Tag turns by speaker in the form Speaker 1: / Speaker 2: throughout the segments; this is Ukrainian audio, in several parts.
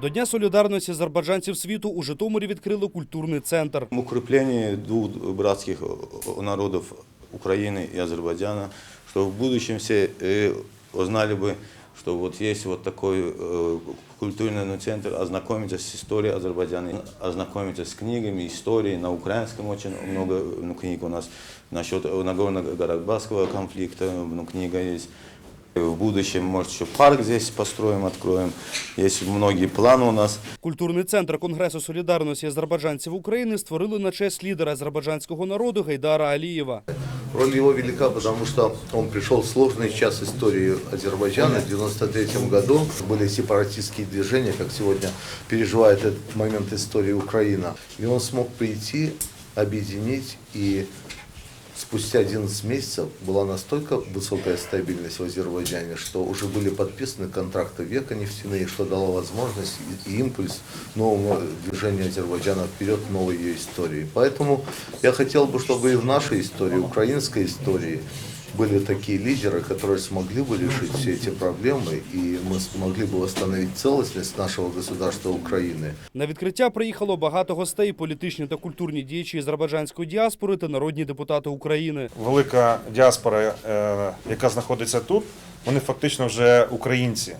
Speaker 1: До Дня солідарності азербайджанців світу у Житомирі відкрили культурний центр.
Speaker 2: укрепление двух братских э, народов Украины и Азербайджана, чтобы в будущем все э, узнали бы, что вот есть вот такой э, культурный ну, центр, ознакомиться с историей Азербайджана, ознакомиться с книгами, историей. На украинском очень много ну, книг у нас насчет Нагорно-Карабахского конфликта, ну, книга есть. В будущем, может, еще парк здесь построим, откроем. Есть многие планы у нас.
Speaker 1: Культурний центр Конгресу солідарності азербайджанців України створили на честь лідера азербайджанського народу Гайдара Алієва.
Speaker 3: Роль его велика, потому что он пришел в сложный час истории Азербайджана. В 93 году были сепаратистские движения, как сегодня переживает этот момент истории Украина. И он смог прийти, объединить и спустя 11 месяцев была настолько высокая стабильность в Азербайджане, что уже были подписаны контракты века нефтяные, что дало возможность и и импульс новому движению Азербайджана вперед в новой ее истории. Поэтому я хотел бы, чтобы и в нашей истории, украинской истории, были такие лидеры, которые смогли бы решить все эти проблемы, и мы смогли бы восстановить целостность нашего государства Украины.
Speaker 1: На відкриття приїхало багато гостей, політичні та культурні діячі азербайджанської діаспори та народні депутати України.
Speaker 4: велика діаспора, е, яка знаходиться тут, вони фактично вже українці.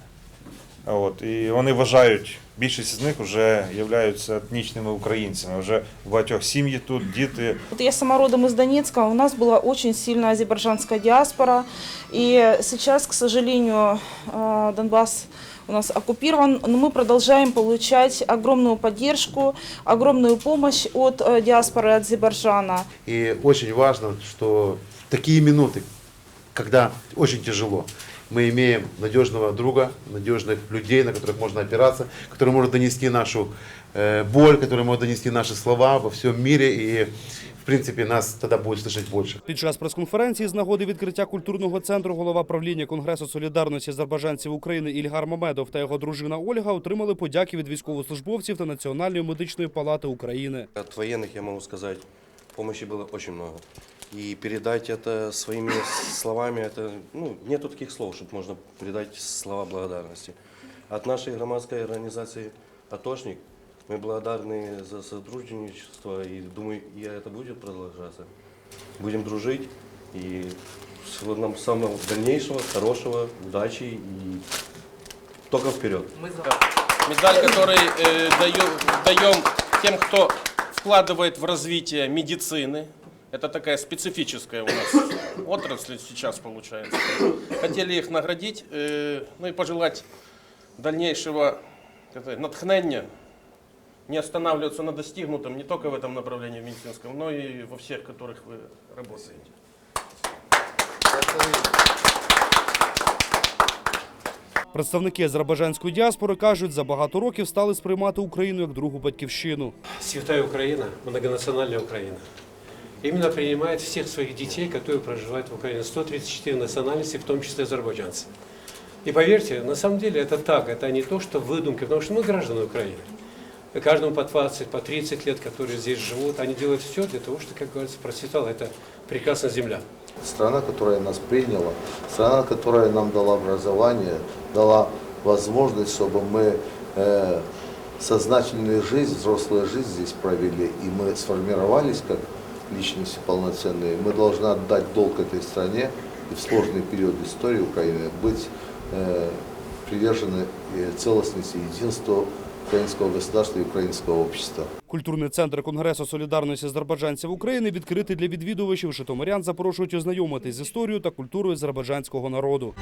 Speaker 4: От, і вони вважають, більшість з них вже являються етнічними українцями. Вже в багатьох сім'ї тут, діти.
Speaker 5: Вот я сама родом из Донецка, у нас была очень сильная азербайджанская диаспора, и сейчас, к сожалению, э, Донбасс у нас оккупирован, но мы продолжаем получать огромную поддержку, огромную помощь от э, диаспоры Азербайджана.
Speaker 6: И очень важно, что в такие минуты, когда очень тяжело, мы имеем надежного друга, надежных людей, на которых можно опираться, которые могут донести нашу э, боль, которые могут донести наши слова во всем мире. И, в принципе, нас тогда будет слышать больше.
Speaker 1: Під час прес-конференції з нагоди відкриття культурного центру голова правління Конгресу солідарності азербайджанців України Ільгар Мамедов та його дружина Ольга отримали подяки від військовослужбовців та Національної медичної палати України.
Speaker 7: От военных я могу сказать, помощи было очень много. И передать это своими словами, это, ну, нету таких слов, чтобы можно передать слова благодарности. От нашей громадской организации «Атошник» мы благодарны за сотрудничество и думаю, и это будет продолжаться. Будем дружить и нам самого дальнейшего, хорошего, удачи и только вперед.
Speaker 8: медаль, который э, даем, даем тем, кто вкладывает в развитие медицины. Это такая специфическая у нас отрасль сейчас получается. Хотели их наградить, э, ну и пожелать дальнейшего как сказать, натхнения, не останавливаться на достигнутом не только в этом направлении в медицинском, но и во всех, в которых вы работаете.
Speaker 1: Представники азербайджанської діаспори кажуть, за багато років стали сприймати Україну як другу батьківщину.
Speaker 9: Святая Украина, многонациональная Украина, Именно принимает всех своих детей, которые проживают в Украине. 134 национальности, в том числе азербайджанцы. И поверьте, на самом деле это так, это не то, что выдумки, потому что мы граждане Украины. И Каждому по 20, по 30 лет, которые здесь живут, они делают все для того, чтобы, как говорится, процветала эта прекрасная земля.
Speaker 3: Страна, которая нас приняла, страна, которая нам дала образование, дала возможность, чтобы мы э, сознательную жизнь, взрослую жизнь здесь провели, и мы сформировались как личности полноценные. Мы должны отдать долг этой стране и в сложный период истории Украины быть э, привержены э, целостности и единству украинского государства и украинского общества.
Speaker 1: Культурний центр Конгресу солідарності азербайджанців України відкритий для відвідувачів. Житомирян запрошують ознайомитись з історією та культурою азербайджанського народу.